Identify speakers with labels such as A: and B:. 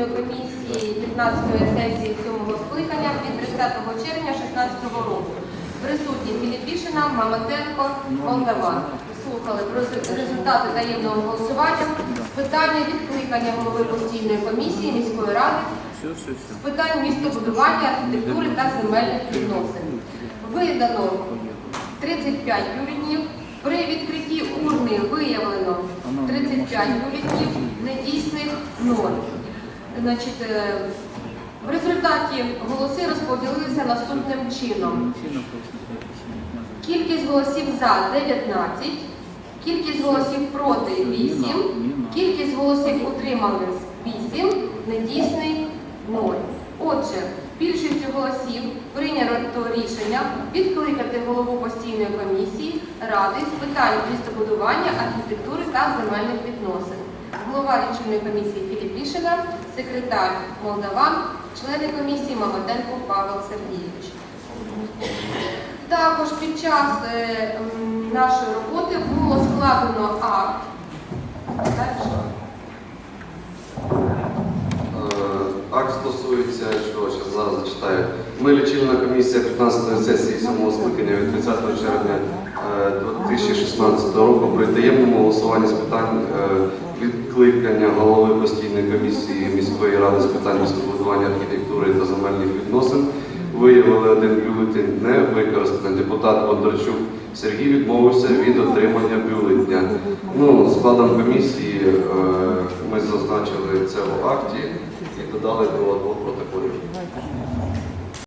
A: постійної комісії 15-ї сесії 7-го скликання від 30 червня 2016 року. Присутні Філіпішина, Маматенко, Молдаван. Слухали про результати таємного голосування з питання відкликання голови постійної комісії міської ради з питань містобудування, архітектури та земельних відносин. Видано 35 бюлетнів. При відкритті урни виявлено 35 бюлетнів, недійсних 0. Значить, е, в результаті голоси розподілилися наступним чином. Кількість голосів за 19, кількість голосів проти 8, кількість голосів утримались 8, недійсний 0. Отже, більшістю голосів прийнято рішення відкликати голову постійної комісії Ради з питань містобудування, архітектури та земельних відносин. Голова лічильної комісії Філіпішина, секретар Молдаван, члени комісії Маматенко Павел Сергійович. Також під час е, нашої роботи було складено акт.
B: Е, Акт стосується, що зараз зараз зачитаю. Ми лічильна комісія 15-ї сесії 7 скликання від 30 червня е, 2016 року при таємному голосуванні з питань відкликання голови постійної комісії міської ради з питань містобудування, архітектури та земельних відносин виявили один бюлетень не використаний. Депутат Бондарчук Сергій відмовився від отримання бюлетня. Ну, складом комісії е, ми зазначили це в акті і додали до